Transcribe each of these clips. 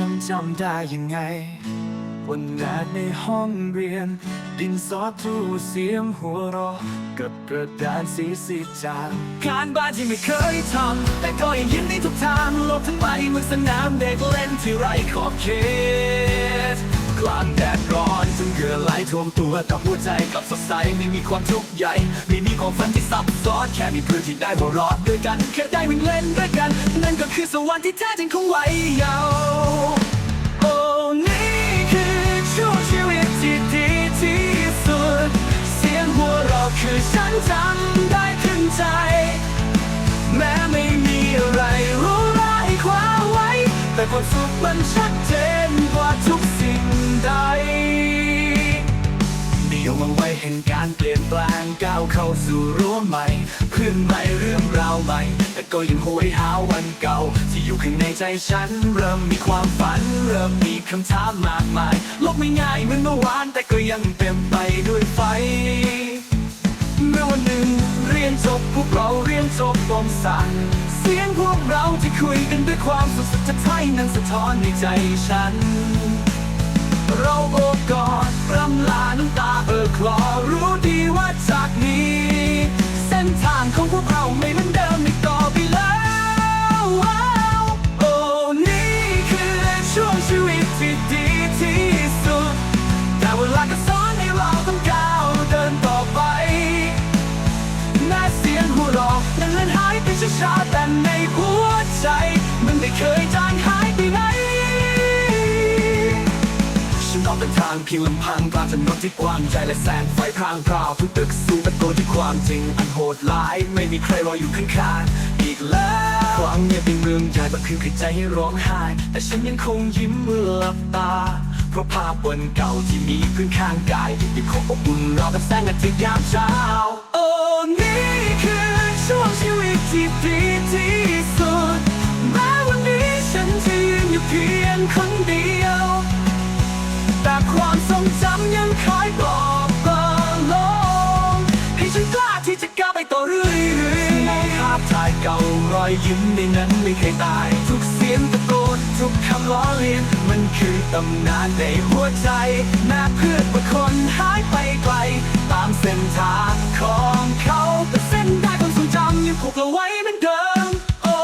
ฉันจำได้ยังไง วันแดดในห้องเรียน ดินสอทูเสียมหัวเรากับกระดานสีสีจางการบ้านที่ไม่เคยทำ แต่ก็ยังยิ้มในทุกทางโลกทั้งใบเหมือนสนามเด็กเล่นที่ไร้ขอบเขตกลางแดดร้อนจนเหงื่อไหล ท่วมตัวแต่หัวใจกับสดใสไม่มีความทุกข์ใหญ่ไม่มีความฝันที่ซับซ้อนแค่มีเพื่อนที่ได้หัวเราะด้วยกันแค่ได้วิ่งเล่นด้วยกัน นั่นก็คือสวรรค์ที่แท้จริงของวัยเยาว์โอ้นี่คือช่วงชีวิตที่ดีที่สุด เสียงหัวเราะคือฉันจำได้ถึงใจ แม้ไม่มีอะไรรู้ร้ายคว้าไว้ แต่ความสุขมันชัดเจนกว่าทุกสิ่งใด มเอาไว้เห็นการเปลี่ยนแปลงก้าวเข้าสู่รั้วใหม่เพื่อนใหม่เรื่องราวใหม่ แต่ก็ยังโหยหาวันเก่า ที่อยู่ข้างในใจฉัน เริ่มมีความฝัน เริ่มมีคำถามมากมายโลกไม่ง่ายเหมือนเมื่อวาน แต่ก็ยังเต็มไปด้วยไฟเมื่อวันหนึ่งเรียนจบพวกเราเรียนจบต้องสั่งเสียงพวกเราที่คุยกันด้วยความสุขสุดท้ายนั้นสะท้อนในใจฉัน เราโอบกอดรำลาน้ำตา คลอรู้ดีว่าจากนี้ เส้นทางของพวกเราไม่เหมือนเดิมอีกต่อไปแล้วโอ้นี่คือช่วงชีวิตที่ดีที่สุด แต่เวลาก็สอนให้เราต้องก้าวเดินต่อไปแม้เสียงหัวเราะยังเลือนหายไปช้าๆแต่ในหัวใจ มันไม่เคยจา เดินทางเพียงลำพังกลางถนนที่กว้างใจและแสงไฟพรางพราวทุกตึกสูงตะโกนที่ความจริง อันโหดร้าย ไม่มีใครรออยู่ข้างๆอีกแล้วความเงียบเป็นเมืองใหญ่บางคืนคือใจให้ร้องไห้ แต่ฉันยังคงยิ้มเมื่อหลับตา เพราะภาพวันเก่าที่มีเพื่อนข้างกายยังคงอบอุ่นรอกับแสงอาทิตย์ยามเช้าโอ้นี่คือช่วงชีวิตที่ดีที่สุดแม้วันนี้ฉันจะยืนอยู่เพียงคน แต่ความทรงจำยังคอยบอกเบอลงให้ฉันกล้าที่จะก้าวไปต่อเรื่อยๆมองภาพถ่ายเก่ารอยยิ้มในนั้นไม่เคยตาย ทุกเสียงตะโกนทุกคำล้อเลียนมันคือตำนานในหัวใจแม้เพื่อนบางคนหายไปไกล ตามเส้นทางของเขาแต่เส้นได้ความทรงจำยังผูกเราไว้เหมือนเดิมโอ้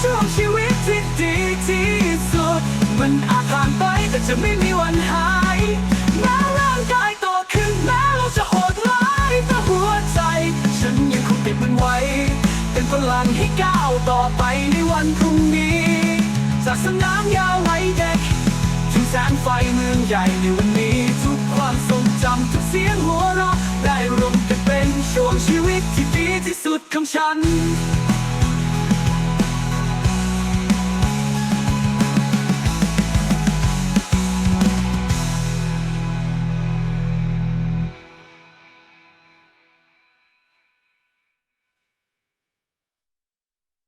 ช่วงชีวิตที่ดีที่สุดมันอา จะไม่มีวันหายแม้ร่างกายโตขึ้นแม้เราจะโหดร้ายแต่หัวใจ ฉันยังคงติดมันไว้ เป็นพลังให้ก้าวต่อไปในวันพรุ่งนี้ จากสนามยาวไว้เด็กถึงแสงไฟเมืองใหญ่ในวันนี้ ทุกความทรงจำทุกเสียงหัวเราะได้รวมกันเป็นช่วงชีวิตที่ดีที่สุดของฉัน